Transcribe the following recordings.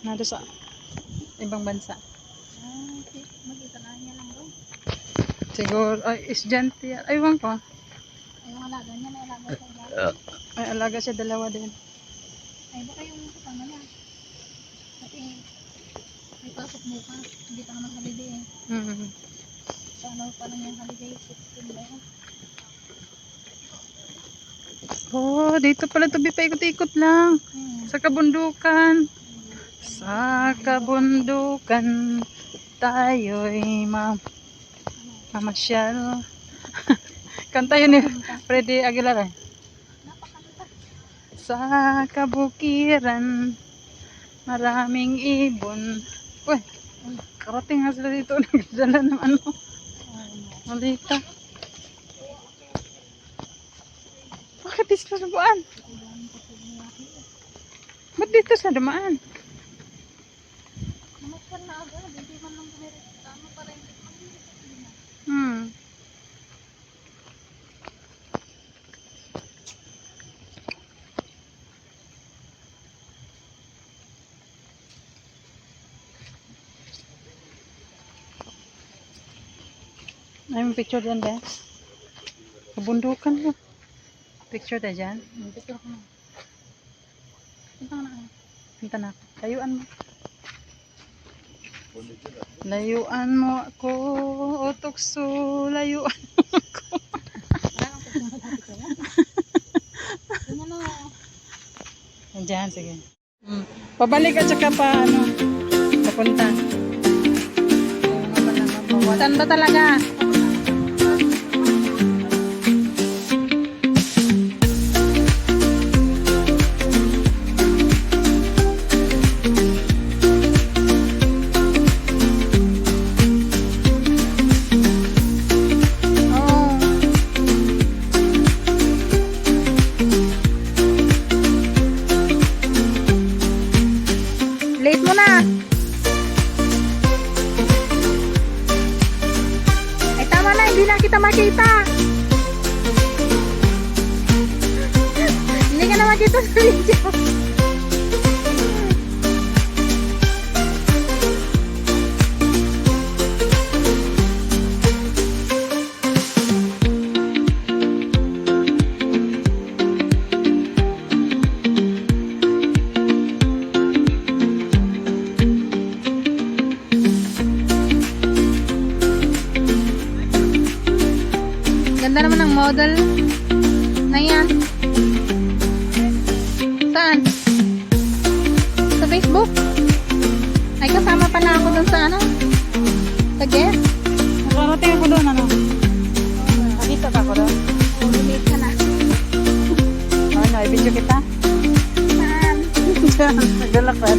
doon sa ibang bansa. Ah, okay. Niya lang doon. Siguro, ay, estudyante yan. Ay, ewan ko. Ay, yung alaga niya, may alaga siya. dyan. Ay, alaga siya dalawa din. Ay, baka yung kasama niya. Kasi, may pasok bukas. Hindi pa naman holiday eh. Mm. Sa ano pa lang yung holiday, 16 ba yun? Oh, dito pala to paikot-ikot lang. Hmm. Sa kabundukan. Sa kabundukan tayo'y ma mamasyal. Kanta yun ni Freddy Aguilar eh. Sa kabukiran maraming ibon. Uy, karating nga sila dito. Nagdala ng ano. Malita. Bakit sa dumaan? Ba't dito sa dumaan? Namatyan na agad. Hindi man lang dumiretso. Ano pa rin. Hmm. Ay, may picture dyan, be. Kabundukan mo. Picture tayo dyan. Picture ko na. Punta na. Punta na. Layuan mo. Layuan mo ako, o tukso, layuan mo ako. Nandiyan, sige. Mm. Pabalik at saka pa, ano, papunta. Saan ba talaga? Kita makita. hindi ka na makita sa video. Naman ng model na yan. Saan? Sa Facebook? Ay, kasama pala ako dun sa ano? Sa guest? Nakarating ako doon, ano? Nakita ka ko doon? Late ka na. Ano, i-video kita? Saan? Diyan, naglalakad.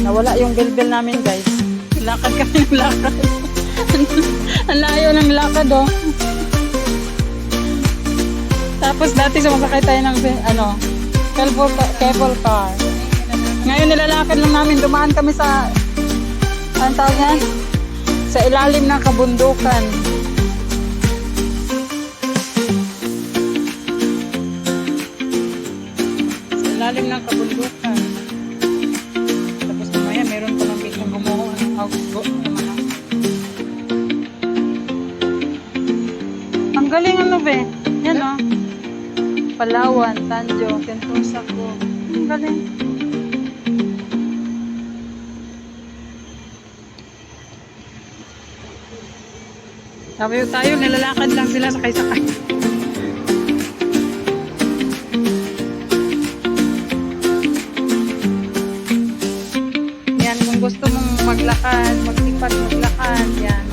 Nawala yung bilbil namin, guys. Lakad kami ng lakad. Ang lakad, oh. Tapos dati sumasakay tayo ng, ano, cable, ca- cable car. Ngayon nilalakad lang namin, dumaan kami sa, anong tawag yan? Sa ilalim ng kabundukan. Sa ilalim ng kabundukan. Tapos mamaya meron pa lang biglang gumuho. Ang be? Yan oh. Palawan, Tanjo, Sentosa ko. Ang galing. Sabi tayo, nilalakad lang sila sakay-sakay. Yan, kung gusto mong maglakad, magsipag maglakad, yan.